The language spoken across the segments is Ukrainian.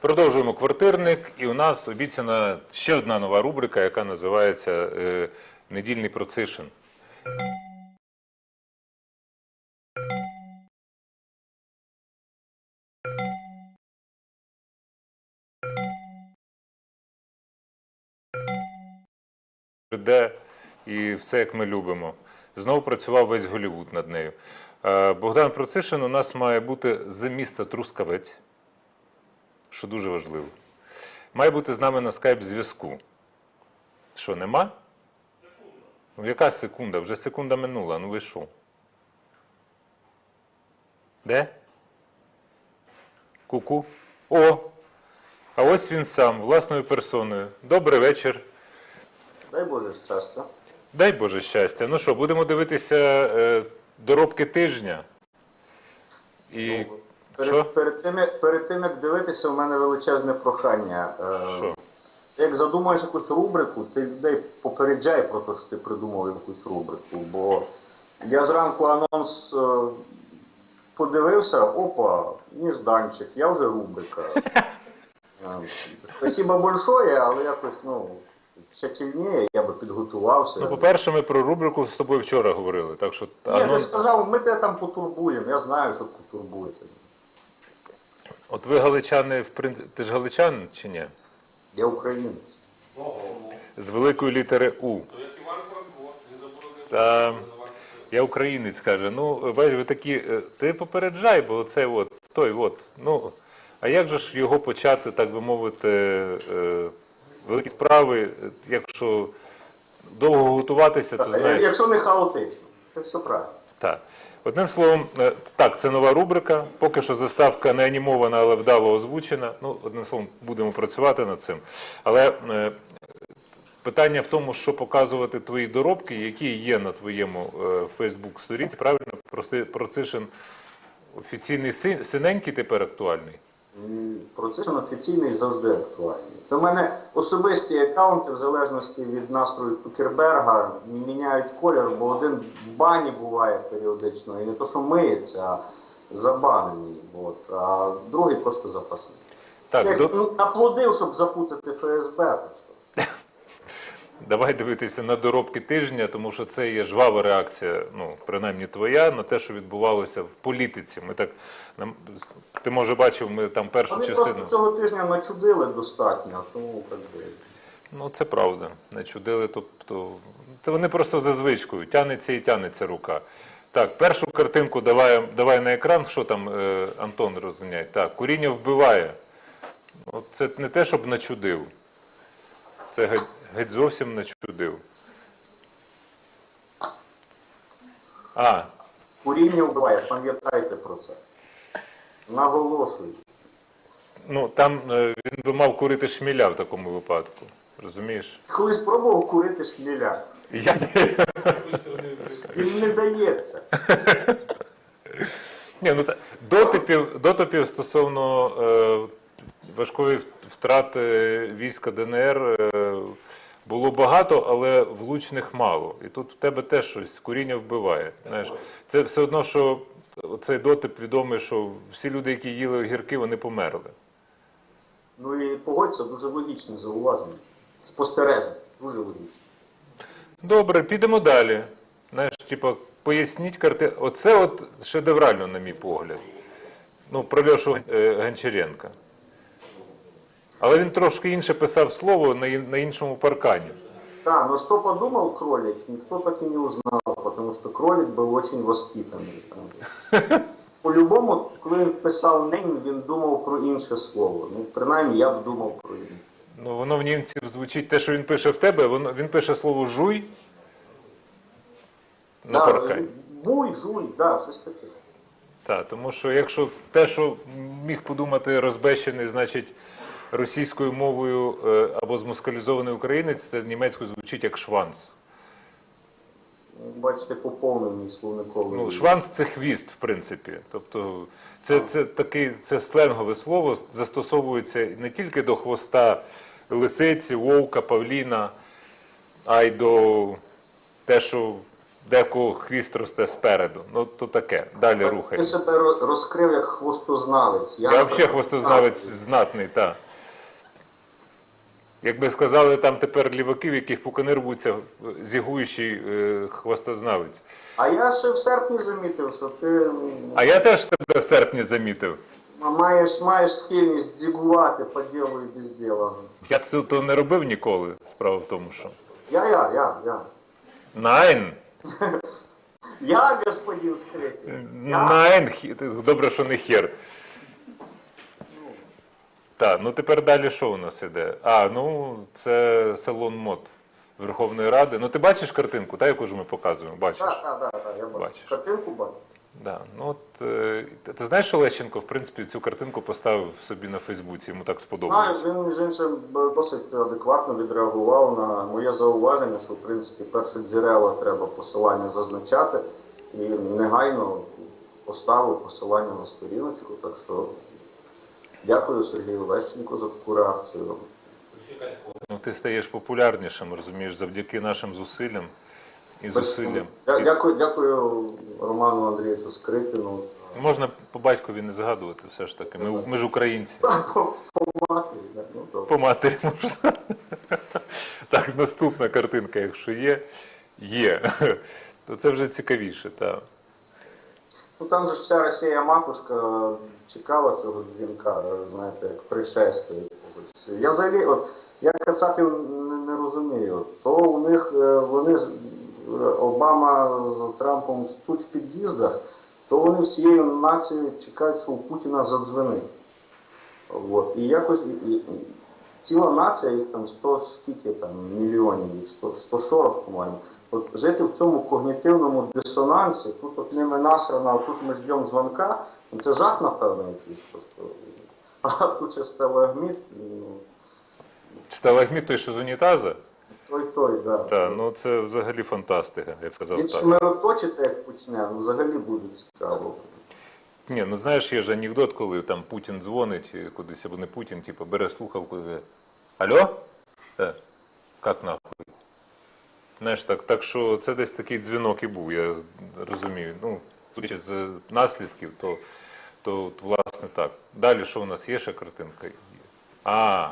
Продовжуємо квартирник, і у нас обіцяна ще одна нова рубрика, яка називається е, Недільний процишин. Де і все як ми любимо. Знову працював весь Голівуд над нею. Е, Богдан Процишин у нас має бути з міста Трускавець, що дуже важливо. Має бути з нами на скайп зв'язку. Що, нема? Секунда. Ну, яка секунда? Вже секунда минула. Ну ви що? Де? Ку-ку. О! А ось він сам, власною персоною. Добрий вечір. Дай Боже щастя. Дай Боже щастя. Ну що, будемо дивитися е, доробки тижня. І Перед, Що? перед, тим, як, перед тим як дивитися, у мене величезне прохання. Е, що? Як задумаєш якусь рубрику, ти людей попереджай про те, що ти придумав якусь рубрику. Бо я зранку анонс е, подивився, опа, ніжданчик, я вже рубрика. Е, Спасибо большое, але якось, ну, тщательніше, я би підготувався. Ну, по-перше, ми про рубрику з тобою вчора говорили. Так що Ні, ти сказав, ми тебе там потурбуємо, я знаю, що потурбуєте. От ви галичани, в принципі, ти ж галичанин чи ні? Я українець. З великої літери У. Та, я українець каже. Ну, бачиш, ви такі, е, ти попереджай, бо це от, той от. Ну, а як же ж його почати, так би мовити, е, великі справи, е, якщо довго готуватися, то знаєш. Якщо не хаотично, це все правильно. Так. Одним словом, е, так, це нова рубрика. Поки що заставка не анімована, але вдало озвучена. Ну, одним словом, будемо працювати над цим. Але е, питання в тому, що показувати твої доробки, які є на твоєму Фейсбук-сторінці. Правильно, Процишин офіційний син синенький тепер актуальний. Процес офіційний завжди актуальний. Це в мене особисті аккаунти, в залежності від настрою Цукерберга, міняють колір, бо один в бані буває періодично, і не то, що миється, а забанений. От, а другий просто запасний. Так, Я до... ну, наплодив, щоб запутати ФСБ. Так. Давай дивитися на доробки тижня, тому що це є жвава реакція, ну принаймні твоя, на те, що відбувалося в політиці. Ми так нам ти може бачив, ми там першу Вони частину. просто цього тижня начудили достатньо, тому як би. Ну це правда. Не чудили, тобто це вони просто за звичкою. Тянеться і тянеться рука. Так, першу картинку давай, давай на екран. Що там е, Антон розганяє? Так, куріння вбиває. Ну, це не те, щоб начудив. Це геть, геть зовсім начудив. А, Куріння вбиває, пам'ятайте про це. Наголошую. ну там е, він би мав курити шміля в такому випадку. Розумієш? Колись пробував курити шміля. Я не. Він не дається. Ні, ну та дотипів, дотипів стосовно е, важкої втрати війська ДНР е, було багато, але влучних мало. І тут в тебе теж щось коріння вбиває. Знаєш, це все одно, що цей дотип відомий, що всі люди, які їли огірки, вони померли. Ну і погодься, дуже логічне зауваження. Спостереження. Дуже логічно. Добре, підемо далі. Знаєш, типа, поясніть карти. Оце от шедеврально, на мій погляд. Ну, про Льошу е, Гончаренка. Але він трошки інше писав слово на, на іншому паркані. Да, но что подумал кролик, никто так и не узнал, потому что кролик был очень воспитанный. По-любому, коли він писав ним, він думав про інше слово. Ну, принаймні, я б думав про інше. Ну, воно в німців звучить те, що він пише в тебе, воно, він пише слово жуй на Да, паркані. Буй, жуй, да, щось таке. Так, тому що якщо те, що міг подумати розбещений, значить російською мовою е, або змоскалізований українець, це німецькою звучить як шванц. Бачите, поповнив мій словниковий. Ну, шванц це хвіст, в принципі. Тобто, це, це такий це сленгове слово застосовується не тільки до хвоста лисиці, вовка, павліна, а й до те, що декого хвіст росте спереду. Ну, то таке. Далі рухається. Ти себе розкрив як хвостознавець. Я взагалі хвостознавець знатний, так. Якби сказали, там тепер ліваки, в яких поконирвується зігуючий е, хвостознавець. А я ще в серпні замітив, що ти А я теж тебе в серпні замітив. маєш, маєш схильність дзігувати по ділу і без діла. Я це то не робив ніколи. Справа в тому, що. Я, я, я, я. Найн. Я, господин Скрипін. Я. Найн. Добре, що не хер. Так, ну тепер далі що у нас іде? А, ну це салон мод Верховної Ради. Ну ти бачиш картинку, та, яку ж ми показуємо? Бачиш? Так, так, так, так, я бачу. Бачиш. Картинку бачу. Да. Ну, от, е, ти, знаєш, що Лещенко, в принципі, цю картинку поставив собі на Фейсбуці, йому так сподобалось. Знаю, він між іншим б- досить адекватно відреагував на моє зауваження, що в принципі перше джерела треба посилання зазначати і негайно поставив посилання на сторіночку. Так що дякую Сергію Лещенку за таку реакцію. Ну, ти стаєш популярнішим, розумієш, завдяки нашим зусиллям і зусиллям. Дя- Дякую, дякую Роману Андрійовичу Скрипіну. Можна по батькові не згадувати все ж таки. Ми, ми ж українці. По, по матері, ну, добре. По матері можна. Так, наступна картинка, якщо є, є. То це вже цікавіше, так. Ну там же вся Росія матушка чекала цього дзвінка, знаєте, як пришестя якогось. Я взагалі, от я Кацапів не, не розумію. То у них е, вони е, Обама з Трампом стуть в під'їздах, то вони всією нацією чекають, що у Путіна задзвенить. От. І якось і- і- ціла нація, їх там 100, скільки там мільйонів, їх 140, по-моєму. От жити в цьому когнітивному дисонансі, тут от ними насрано, а тут ми ждемо дзвонка, ну це жах, напевно, якийсь просто. А тут ще сталагміт, ну, Сталагміт той, що з унітаза, той той, да. та, ну це взагалі фантастика, я б сказав так. ще мироточити, як почне, ну взагалі буде цікаво. Ні, ну знаєш, є ж анекдот, коли там Путін дзвонить кудись, або не Путін, типу, бере слухавку і каже, Алло? Е, як нахуй? Знаєш, так, так що це десь такий дзвінок і був, я розумію. Ну, судячи з наслідків, то, то власне так. Далі що у нас є ще картинка? А,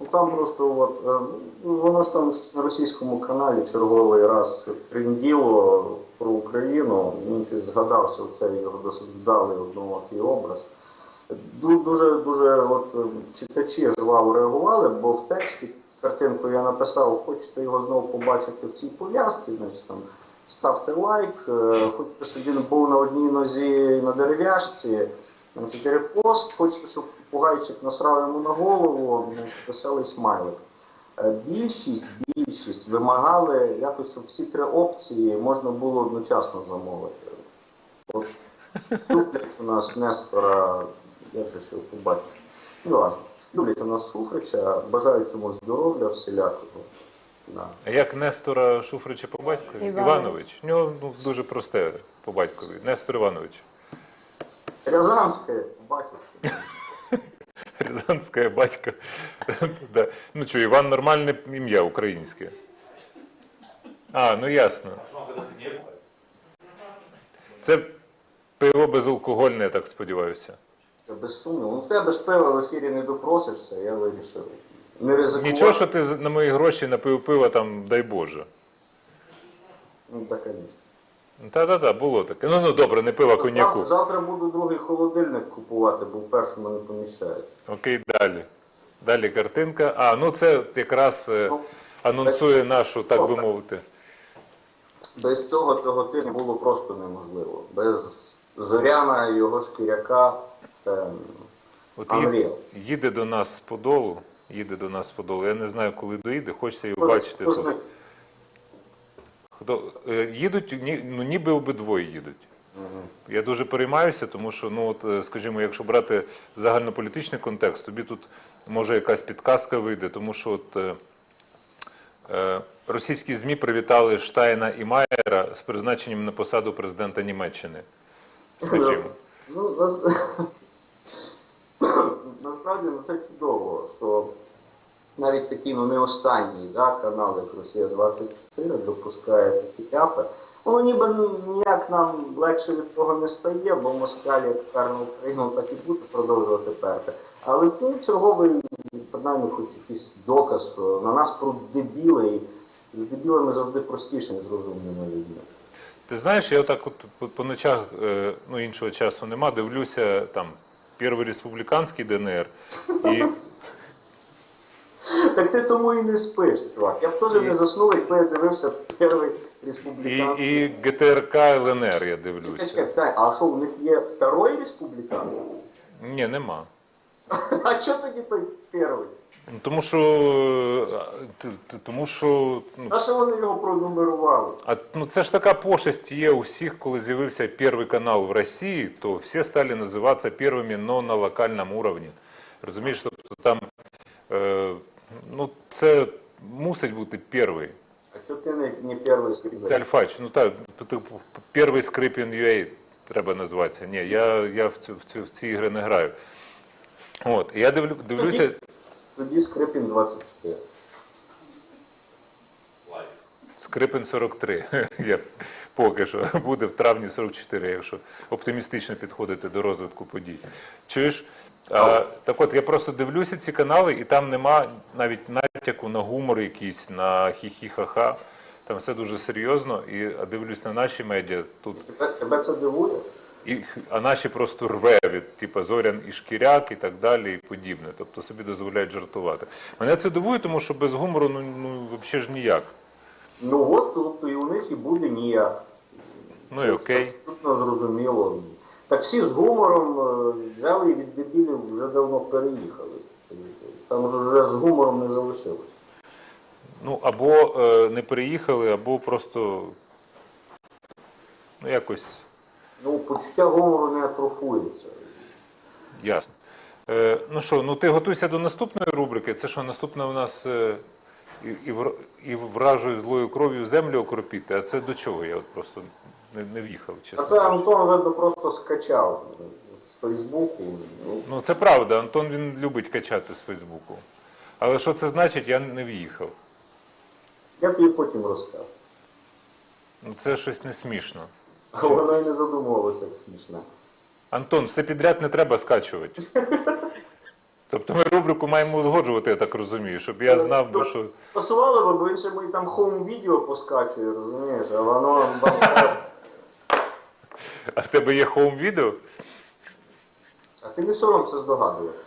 Ну там просто от, е, ну, воно ж там на російському каналі черговий раз тренділо про Україну, він щось згадався оцей його досить вдалий одноокий образ. Дуже дуже от е, читачі жваво реагували, бо в тексті картинку я написав, хочете його знову побачити в цій пов'язці, значить там ставте лайк, е, хочете, щоб він був на одній нозі на дерев'яшці, значить репост, хочете, щоб пугайчик насрав йому на голову, веселий смайлик. Е, Більшість, більшість вимагали якось, щоб всі три опції можна було одночасно замовити. От люблять у нас Нестора, як же ще побачиш, ну. Люблять у нас Шуфрича, бажають йому здоров'я всілякого. Да. а як Нестора Шуфрича по батькові? Іванович. Іванович. У нього ну, дуже просте по батькові. Нестор Іванович. Рязанське, батюшка. Рязанська батька. Да. Ну що, Іван нормальне ім'я українське. А, ну ясно. Це пиво безалкогольне, я так сподіваюся. Без сумніву. Ну в тебе ж пива в ефірі не допросишся, я вирішив. Не ризикувати. Нічого, що ти на мої гроші напив пива, там, дай Боже. Ну, так, звісно. Та-та-та, було таке. Ну, ну добре, не пива, а Завтра, коньяку. завтра буду другий холодильник купувати, бо в першому не поміщається. Окей, далі. Далі картинка. А, ну це якраз е, анонсує нашу, так би мовити. Без цього цього тижня було просто неможливо. Без Зоряна його шкіряка це От Unreal. їде, до нас з Подолу, їде до нас з Подолу. Я не знаю, коли доїде, хочеться його бачити. Тут. Хто, е, їдуть, ні, ну ніби обидвоє їдуть. Я дуже переймаюся, тому що, ну от, е, скажімо, якщо брати загальнополітичний контекст, тобі тут може якась підказка вийде, тому що от, е, е, російські ЗМІ привітали Штайна і Майера з призначенням на посаду президента Німеччини. Скажімо. Ну, насправді ну, це чудово, що навіть такий, ну не останній да, канал, як Росія 24, допускає такі ляпи. Воно ніби ніяк нам легше від того не стає, бо москаль як карну Україну, так і буде продовжувати перти. Але ну, черговий, принаймні, хоч якийсь доказ, що на нас про дебіли, і з дебілами завжди простіше, ніж з розумними людьми. Ти знаєш, я отак от по, по ночах, е, ну іншого часу нема, дивлюся там Перший республиканский ДНР И Так ти тому і не спиш, чувак. Я б теж не заснув, якби я дивився перший І, республіканський. і ГТРК ЛНР я Чекай, дивлюся. чекай, а що, у них є второй республіканський? Ні, нема. А чого тоді той перший? Ну, Тому що, е, тому що ну, А що вони його пронумерували? а, ну, це ж така пошесть є у всіх, коли з'явився перший канал в Росії, то всі стали називатися першими, но на локальному уровні. Розумієш, тобто там е, ну, це мусить бути перший. А ти не, не перший скрипач? Це Альфач, ну так, типу, перший скрипін UA треба назватися. Ні, я, я в, цю, в, цю, в ці ігри не граю. От, я дивлю, дивлюся, Тоді Скрипін 24. Скрипин 43. Я поки що буде в травні 44, якщо оптимістично підходити до розвитку подій. Чуєш? А, так от я просто дивлюся ці канали, і там нема навіть натяку на гумор якийсь, на хі-хі-ха-ха. Там все дуже серйозно. І а дивлюсь на наші медіа. Тут Тебе, тебе це дивує? І, а наші просто рве від типу, Зорян і Шкіряк і так далі, і подібне. Тобто собі дозволяють жартувати. Мене це дивує, тому що без гумору ну, ну взагалі ж ніяк. Ну от, тобто і у них і буде ніяк. Ну і окей. Абсолютно зрозуміло. Так всі з гумором е, взяли і від дебілів вже давно переїхали. Там вже з гумором не залишилось. Ну, або е, не переїхали, або просто ну, якось Ну, почуття гумору не атрофується. ясно. Е, ну що, ну ти готуйся до наступної рубрики. Це що, наступна у нас е, і, і, вр- і вражою злою кров'ю землю окропіти, а це до чого? Я от просто не, не в'їхав, А чесно. це кажучи. Антон видно просто скачав з Фейсбуку. Ну, Ну це правда, Антон він любить качати з Фейсбуку. Але що це значить, я не в'їхав. я тобі потім розкажу. Ну це щось не смішно. А воно і не задумувалося як смішне. Антон, все підряд не треба скачувати. Тобто ми рубрику маємо узгоджувати, я так розумію, щоб я знав, бо що. Пасувало би, бо інше ми там хоум-відео поскачує, розумієш, а воно А в тебе є хоум-відео? А ти не соромся здогадуватися.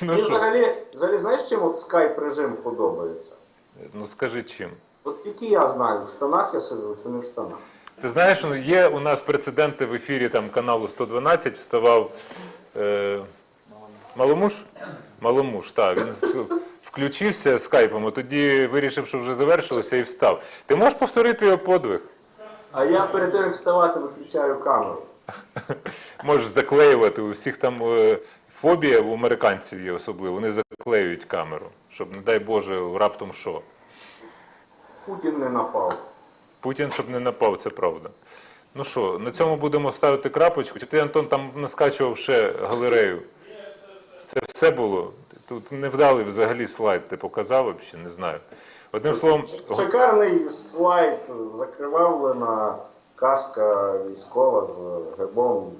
Ну Мені що, взагалі, взагалі знаєш, чим от скайп режим подобається? ну скажи чим. От тільки я знаю, в штанах я сиджу чи не в штанах. Ти знаєш, ну, є у нас прецеденти в ефірі там, каналу 112, вставав е, Маломуш? Маломуш, так. Він включився скайпом, а тоді вирішив, що вже завершилося і встав. Ти можеш повторити його подвиг? А я перед тим, як вставати, виключаю камеру. Можеш заклеювати. У всіх там е, фобія у американців є особливо. Вони заклеюють камеру, щоб, не дай Боже, раптом що. Путін не напав. Путін, щоб не напав, це правда. Ну що, на цьому будемо ставити крапочку. Чи ти, Антон, там наскачував ще галерею? Це все було? Тут невдалий взагалі слайд ти показав, взагалі, не знаю. Одним словом, Шикарний слайд, закривавлена каска військова з гербом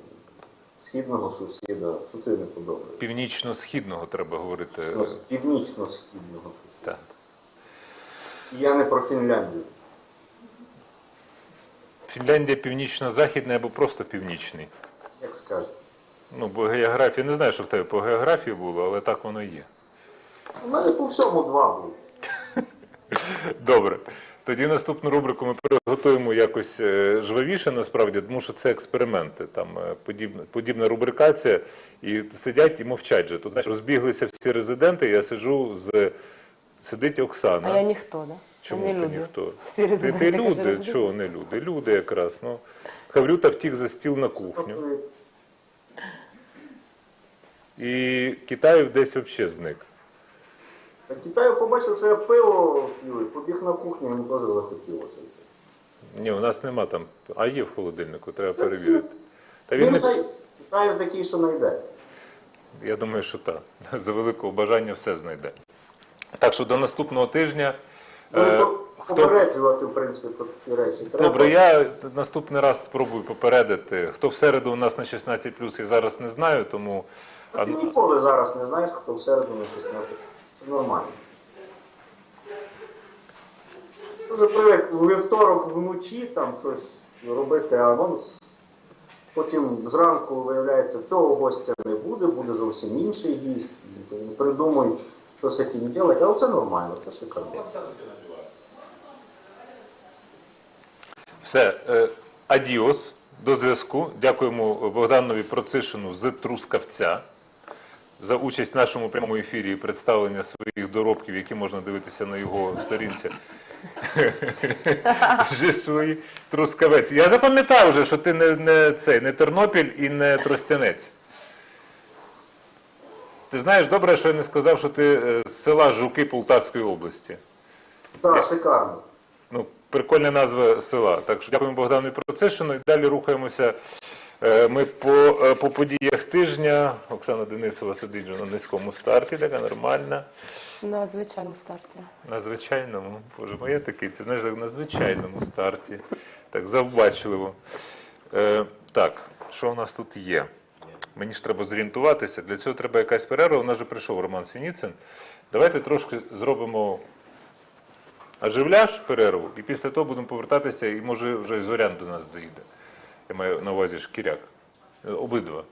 східного сусіда. Що тобі не подобається? північно-східного треба говорити. Північно-східного Я не про Фінляндію. Фінляндія північно-західний або просто північний. Як скажеш. Ну, бо географія, не знаю, що в тебе по географії було, але так воно є. У мене по всьому два були. Добре. Тоді наступну рубрику ми приготуємо якось е, жвавіше, насправді, тому що це експерименти. Там е, подібна, подібна рубрикація, і сидять і мовчать же. Тут знаєш, розбіглися всі резиденти, я сиджу з сидить Оксана. А я ніхто, да? Чому я ти люди. ніхто? Всі Ти, ти люди, чого не люди? Люди якраз. Ну, Хаврюта втік за стіл на кухню. І Китаїв десь взагалі зник. Та Китаю побачив, що я пиво п'ю, і побіг на кухню, йому теж захотілося. Ні, у нас нема там. А є в холодильнику, треба перевірити. Та він Він не Китай, Китаю такий, що знайде. Я думаю, що так. За великого бажання все знайде. Так що до наступного тижня. Ну, е, хто... попереджувати, в принципі, про такі речі. Треба. Добре, я наступний раз спробую попередити. Хто в середу у нас на 16 я зараз не знаю, тому. А ти ніколи зараз не знаєш, хто в середу на 16. Це нормально. Дуже привик у вівторок вночі там щось робити анонс. Потім зранку виявляється, цього гостя не буде, буде зовсім інший гість. Придумай, що з яким робити, але це нормально, це шикарно. Все, е, адіос, до зв'язку. Дякуємо Богданові Процишину з Трускавця за участь в нашому прямому ефірі і представлення своїх доробків, які можна дивитися на його сторінці. Вже свої Трускавець. Я запам'ятав вже, що ти не, цей, не Тернопіль і не Тростянець. Ти знаєш, добре, що я не сказав, що ти е, з села Жуки Полтавської області. Так, шикарно. Ну, прикольна назва села. Так що дякуємо Богдану Процишину і далі рухаємося. Е, Ми по, е, по подіях тижня. Оксана Денисова сидить на низькому старті, така нормальна. На звичайному старті. На звичайному, боже моє такий, це знаєш, як на звичайному старті. Так, завбачливо. Е, так, що у нас тут є? Мені ж треба зорієнтуватися. Для цього треба якась перерва. У нас вже прийшов Роман Сініцин. Давайте трошки зробимо оживляш перерву, і після того будемо повертатися, і може вже зорян до нас доїде. Я маю на увазі шкіряк. Е, Обидва.